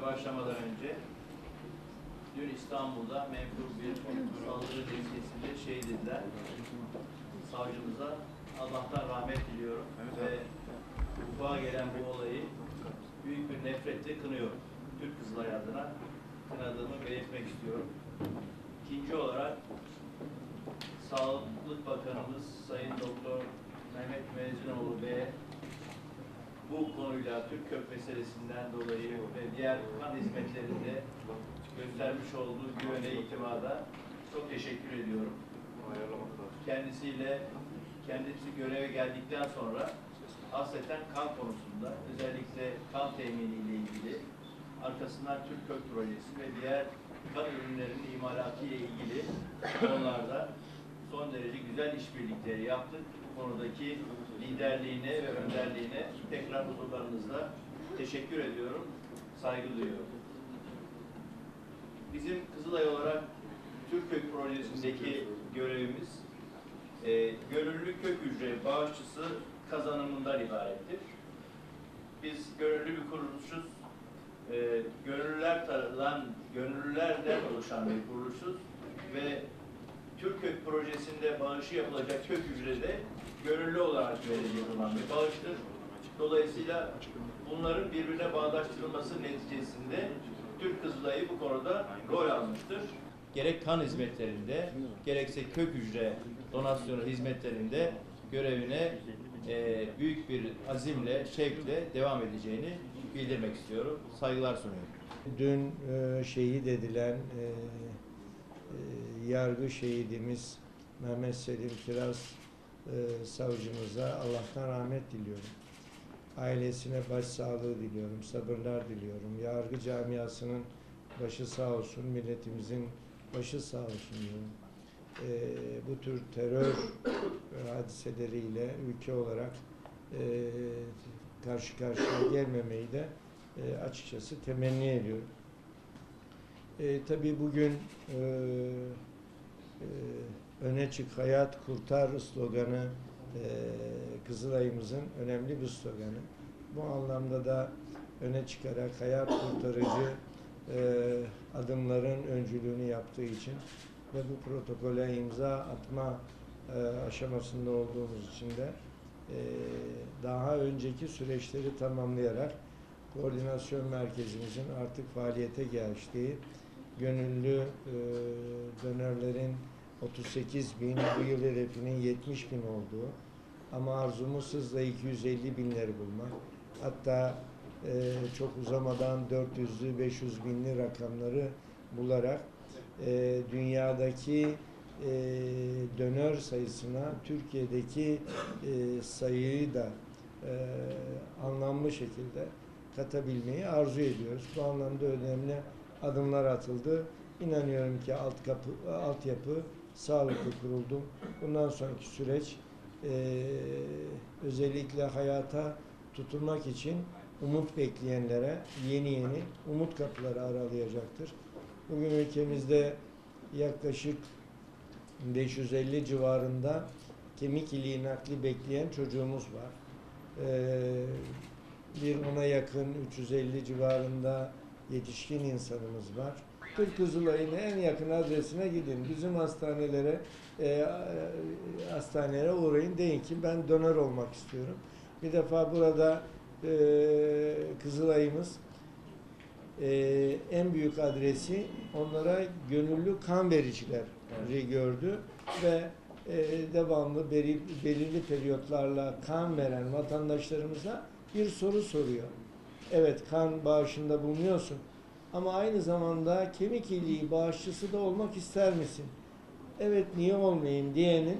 konuşmaya başlamadan önce dün İstanbul'da menfur bir saldırı neticesinde şehit edilen savcımıza Allah'tan rahmet diliyorum ve vuku'a gelen bu olayı büyük bir nefretle kınıyorum. Türk Kızılay adına kınadığımı belirtmek istiyorum. İkinci olarak Sağlık Bakanımız Sayın Doktor Mehmet Müezzinoğlu Bey'e bu konuyla Türk Kök meselesinden dolayı ve diğer kan hizmetlerinde göstermiş olduğu güvene itimada çok teşekkür ediyorum. Kendisiyle kendisi göreve geldikten sonra hasreten kan konusunda özellikle kan temini ile ilgili arkasından Türk Kök projesi ve diğer kan ürünlerinin imalatı ile ilgili konularda son derece güzel işbirlikleri yaptık. Bu konudaki liderliğine ve önderliğine tekrar huzurlarınızda teşekkür ediyorum, saygı duyuyorum. Bizim Kızılay olarak Türkök projesindeki görevimiz e, gönüllü kök hücre bağışçısı kazanımından ibarettir. Biz gönüllü bir kuruluşuz. E, gönüllüler tarafından, gönüllülerden oluşan bir kuruluşuz ve Türkök projesinde bağışı yapılacak kök hücrede gönüllü olarak verilecek olan bir bağıştır. Dolayısıyla bunların birbirine bağdaştırılması neticesinde Türk Kızılayı bu konuda rol almıştır. Gerek kan hizmetlerinde, gerekse kök hücre donasyonu hizmetlerinde görevine e, büyük bir azimle, şevkle devam edeceğini bildirmek istiyorum. Saygılar sunuyorum. Dün e, şehit edilen e, e, yargı şehidimiz Mehmet Selim Kiraz e, savcımıza Allah'tan rahmet diliyorum. Ailesine başsağlığı diliyorum, sabırlar diliyorum. Yargı camiasının başı sağ olsun, milletimizin başı sağ olsun diyorum. E, bu tür terör hadiseleriyle ülke olarak e, karşı karşıya gelmemeyi de e, açıkçası temenni ediyorum. E, tabii bugün e, e, öne çık hayat kurtar sloganı e, Kızılay'ımızın önemli bir sloganı. Bu anlamda da öne çıkarak hayat kurtarıcı e, adımların öncülüğünü yaptığı için ve bu protokole imza atma e, aşamasında olduğumuz için de e, daha önceki süreçleri tamamlayarak koordinasyon merkezimizin artık faaliyete geçtiği gönüllü e, dönerlerin 38 bin, bu yıl hedefinin 70 bin olduğu ama arzumuz hızla 250 binleri bulmak. Hatta e, çok uzamadan 400'lü 500 binli rakamları bularak e, dünyadaki e, döner sayısına Türkiye'deki e, sayıyı da e, anlamlı şekilde katabilmeyi arzu ediyoruz. Bu anlamda önemli adımlar atıldı. İnanıyorum ki alt kapı, altyapı sağlıklı kuruldu. Bundan sonraki süreç e, özellikle hayata tutunmak için umut bekleyenlere yeni yeni umut kapıları aralayacaktır. Bugün ülkemizde yaklaşık 550 civarında kemik iliği nakli bekleyen çocuğumuz var. Ee, bir ona yakın 350 civarında yetişkin insanımız var. Türk Kızılay'ın en yakın adresine gidin. Bizim hastanelere e, e, hastanelere uğrayın. Deyin ki ben donör olmak istiyorum. Bir defa burada e, Kızılay'ımız e, en büyük adresi onlara gönüllü kan vericileri gördü ve e, devamlı beri, belirli periyotlarla kan veren vatandaşlarımıza bir soru soruyor. Evet kan bağışında bulunuyorsun ama aynı zamanda kemik iliği bağışçısı da olmak ister misin? Evet niye olmayayım diyenin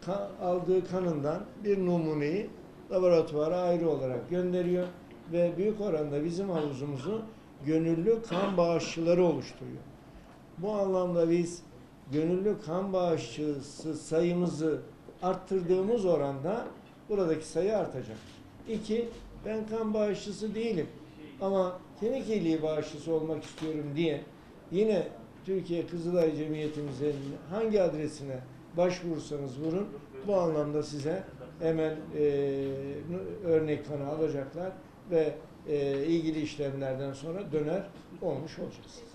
kan, aldığı kanından bir numuneyi laboratuvara ayrı olarak gönderiyor ve büyük oranda bizim havuzumuzu gönüllü kan bağışçıları oluşturuyor. Bu anlamda biz gönüllü kan bağışçısı sayımızı arttırdığımız oranda buradaki sayı artacak. İki, ben kan bağışçısı değilim ama kemik iliği bağışçısı olmak istiyorum diye yine Türkiye Kızılay Cemiyetimizin hangi adresine başvurursanız vurun bu anlamda size hemen e, örnek kanı alacaklar ve e, ilgili işlemlerden sonra döner olmuş olacağız.